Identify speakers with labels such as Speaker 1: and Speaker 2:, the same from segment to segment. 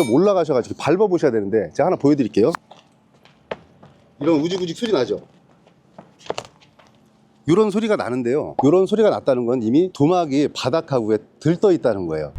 Speaker 1: 직접 올라가셔가지고 밟아보셔야 되는데 제가 하나 보여드릴게요. 이런 우직우직 소리 나죠? 이런 소리가 나는데요. 이런 소리가 났다는 건 이미 도막이 바닥하고에 들떠 있다는 거예요.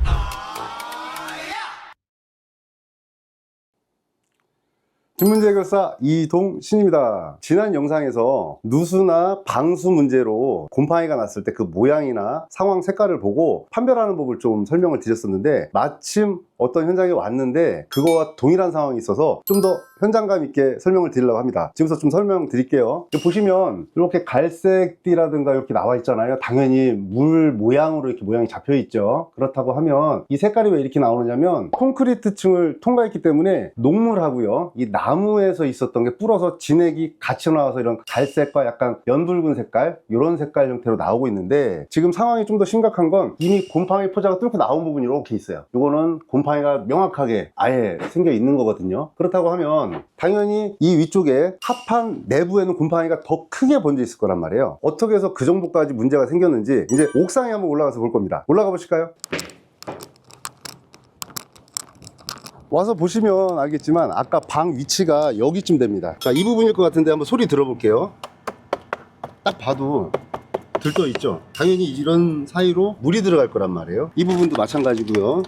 Speaker 1: 주문제 해결사 이동신입니다. 지난 영상에서 누수나 방수 문제로 곰팡이가 났을 때 그 모양이나 상황 색깔을 보고 판별하는 법을 좀 설명을 드렸었는데 마침 어떤 현장에 왔는데 그거와 동일한 상황이 있어서 좀더 현장감 있게 설명을 드리려고 합니다. 지금부터 좀 설명 드릴게요. 보시면 이렇게 갈색띠라든가 이렇게 나와 있잖아요. 당연히 물 모양으로 이렇게 모양이 잡혀 있죠. 그렇다고 하면 이 색깔이 왜 이렇게 나오느냐면 콘크리트 층을 통과했기 때문에 녹물하고요. 이 나무에서 있었던 게 불어서 진액이 같이 나와서 이런 갈색과 약간 연붉은 색깔 이런 색깔 형태로 나오고 있는데 지금 상황이 좀 더 심각한 건 이미 곰팡이 포자가 뚫고 나온 부분이 이렇게 있어요. 이거는 곰팡이가 명확하게 아예 생겨 있는 거거든요. 그렇다고 하면 당연히 이 위쪽에 합판 내부에는 곰팡이가 더 크게 번져 있을 거란 말이에요. 어떻게 해서 그 정도까지 문제가 생겼는지 이제 옥상에 한번 올라가서 볼 겁니다. 올라가 보실까요? 와서 보시면 알겠지만 아까 방 위치가 여기쯤 됩니다. 자, 이 부분일 것 같은데 한번 소리 들어볼게요. 딱 봐도 들떠 있죠. 당연히 이런 사이로 물이 들어갈 거란 말이에요. 이 부분도 마찬가지고요.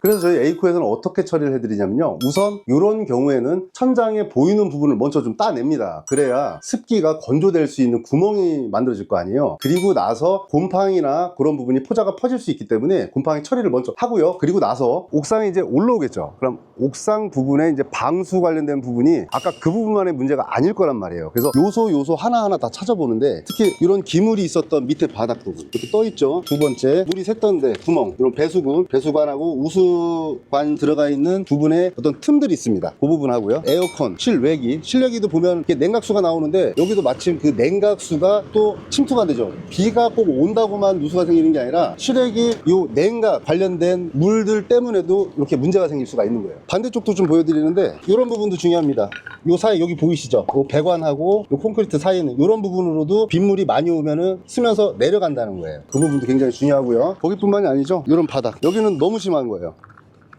Speaker 1: 그래서 저희 에이코에서는 어떻게 처리를 해드리냐면요. 우선 이런 경우에는 천장에 보이는 부분을 먼저 좀 따냅니다. 그래야 습기가 건조될 수 있는 구멍이 만들어질 거 아니에요. 그리고 나서 곰팡이나 그런 부분이 포자가 퍼질 수 있기 때문에 곰팡이 처리를 먼저 하고요. 그리고 나서 옥상에 이제 올라오겠죠. 그럼 옥상 부분에 이제 방수 관련된 부분이 아까 그 부분만의 문제가 아닐 거란 말이에요. 그래서 요소 요소 하나하나 다 찾아보는데 특히 이런 기물이 있었던 밑에 바닥 부분 이렇게 떠 있죠. 두 번째 물이 샜던데 구멍 이런 배수구 배수관하고 우수 관 들어가 있는 부분에 어떤 틈들이 있습니다. 그 부분하고요. 에어컨 실외기 실외기도 보면 이렇게 냉각수가 나오는데 여기도 마침 그 냉각수가 또 침투가 되죠. 비가 꼭 온다고만 누수가 생기는 게 아니라 실외기 요 냉각 관련된 물들 때문에도 이렇게 문제가 생길 수가 있는 거예요. 반대쪽도 좀 보여드리는데 이런 부분도 중요합니다. 요 사이 여기 보이시죠? 요 배관하고 요 콘크리트 사이는 이런 부분으로도 빗물이 많이 오면은 스면서 내려간다는 거예요. 그 부분도 굉장히 중요하고요. 거기뿐만이 아니죠. 이런 바닥 여기는 너무 심한 거예요.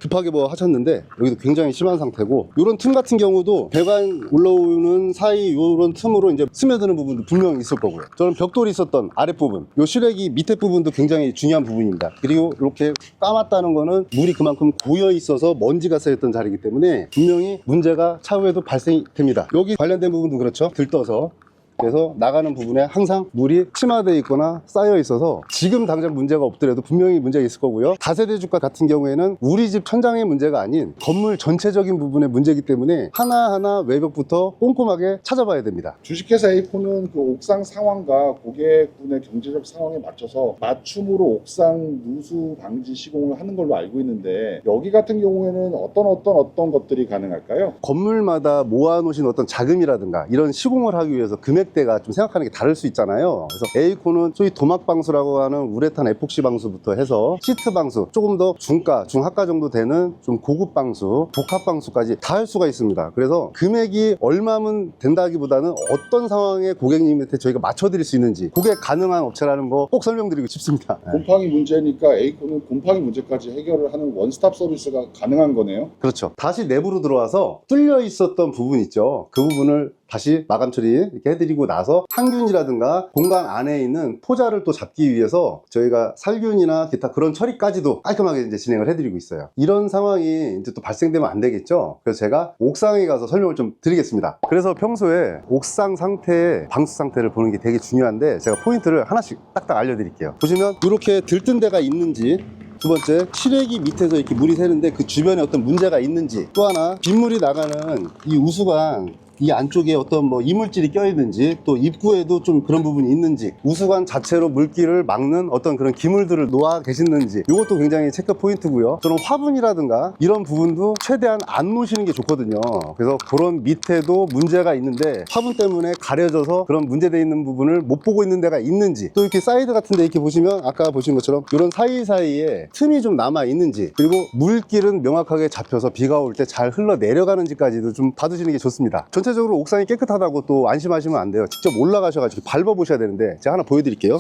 Speaker 1: 급하게 뭐 하셨는데 여기도 굉장히 심한 상태고 이런 틈 같은 경우도 배관 올라오는 사이 이런 틈으로 이제 스며드는 부분도 분명히 있을 거고요. 저는 벽돌이 있었던 아랫부분 요 실외기 밑에 부분도 굉장히 중요한 부분입니다. 그리고 이렇게 까맣다는 거는 물이 그만큼 고여 있어서 먼지가 쌓였던 자리이기 때문에 분명히 문제가 차후에도 발생이 됩니다. 여기 관련된 부분도 그렇죠? 들떠서 그래서 나가는 부분에 항상 물이 침하되어 있거나 쌓여 있어서 지금 당장 문제가 없더라도 분명히 문제가 있을 거고요. 다세대 주가 같은 경우에는 우리 집 천장의 문제가 아닌 건물 전체적인 부분의 문제이기 때문에 하나하나 외벽부터 꼼꼼하게 찾아봐야 됩니다.
Speaker 2: 주식회사 에이코는 그 옥상 상황과 고객분의 경제적 상황에 맞춰서 맞춤으로 옥상 누수 방지 시공을 하는 걸로 알고 있는데 여기 같은 경우에는 어떤 어떤 어떤 것들이 가능할까요?
Speaker 1: 건물마다 모아놓으신 어떤 자금이라든가 이런 시공을 하기 위해서 금액 대가 좀 생각하는 게 다를 수 있잖아요. 그래서 에이코는 소위 도막방수라고 하는 우레탄 에폭시 방수부터 해서 시트 방수, 조금 더 중가, 중하가 정도 되는 좀 고급 방수, 복합 방수까지 다 할 수가 있습니다. 그래서 금액이 얼마면 된다기보다는 어떤 상황에 고객님한테 저희가 맞춰드릴 수 있는지 그게 가능한 업체라는 거 꼭 설명드리고 싶습니다. 네.
Speaker 2: 곰팡이 문제니까 에이코는 곰팡이 문제까지 해결을 하는 원스톱 서비스가 가능한 거네요.
Speaker 1: 그렇죠. 다시 내부로 들어와서 뚫려 있었던 부분 있죠. 그 부분을 다시 마감 처리 이렇게 해드리고 나서 항균이라든가 공간 안에 있는 포자를 또 잡기 위해서 저희가 살균이나 기타 그런 처리까지도 깔끔하게 이제 진행을 해드리고 있어요. 이런 상황이 이제 또 발생되면 안 되겠죠. 그래서 제가 옥상에 가서 설명을 좀 드리겠습니다. 그래서 평소에 옥상 상태의 방수 상태를 보는 게 되게 중요한데 제가 포인트를 하나씩 딱딱 알려드릴게요. 보시면 이렇게 들뜬 데가 있는지 두 번째, 실외기 밑에서 이렇게 물이 새는데 그 주변에 어떤 문제가 있는지 또 하나, 빗물이 나가는 이 우수관 이 안쪽에 어떤 뭐 이물질이 껴있는지 또 입구에도 좀 그런 부분이 있는지 우수관 자체로 물기를 막는 어떤 그런 기물들을 놓아 계시는지 이것도 굉장히 체크 포인트고요. 저는 화분이라든가 이런 부분도 최대한 안 놓으시는 게 좋거든요. 그래서 그런 밑에도 문제가 있는데 화분 때문에 가려져서 그런 문제되어 있는 부분을 못 보고 있는 데가 있는지 또 이렇게 사이드 같은 데 이렇게 보시면 아까 보신 것처럼 이런 사이사이에 틈이 좀 남아 있는지 그리고 물길은 명확하게 잡혀서 비가 올 때 잘 흘러 내려가는지까지도 좀 봐두시는 게 좋습니다 전체적으로 옥상이 깨끗하다고 또 안심하시면 안 돼요. 직접 올라가셔가지고 밟아보셔야 되는데 제가 하나 보여드릴게요.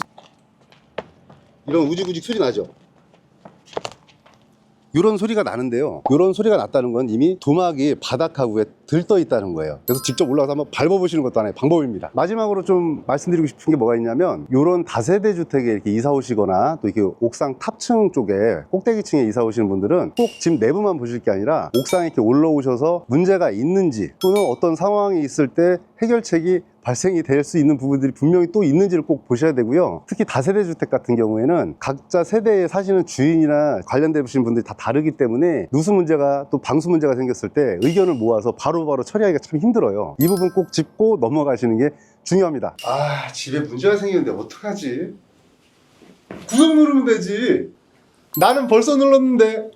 Speaker 1: 이런 우직우직 소리 나죠 이런 소리가 나는데요. 이런 소리가 났다는 건 이미 도막이 바닥 하부에 들떠 있다는 거예요. 그래서 직접 올라가서 한번 밟아보시는 것도 하나의 방법입니다. 마지막으로 좀 말씀드리고 싶은 게 뭐가 있냐면 이런 다세대 주택에 이렇게 이사 오시거나 또 이렇게 옥상 탑층 쪽에 꼭대기층에 이사 오시는 분들은 꼭 집 내부만 보실 게 아니라 옥상에 이렇게 올라오셔서 문제가 있는지 또는 어떤 상황이 있을 때 해결책이 발생이 될 수 있는 부분들이 분명히 또 있는지를 꼭 보셔야 되고요. 특히 다세대 주택 같은 경우에는 각자 세대에 사시는 주인이나 관련되신 분들이 다 다르기 때문에 누수 문제가 또 방수 문제가 생겼을 때 의견을 모아서 바로바로 처리하기가 참 힘들어요. 이 부분 꼭 짚고 넘어가시는 게 중요합니다. 아, 집에 문제가 생겼는데 어떡하지? 구독 누르면 되지. 나는 벌써 눌렀는데.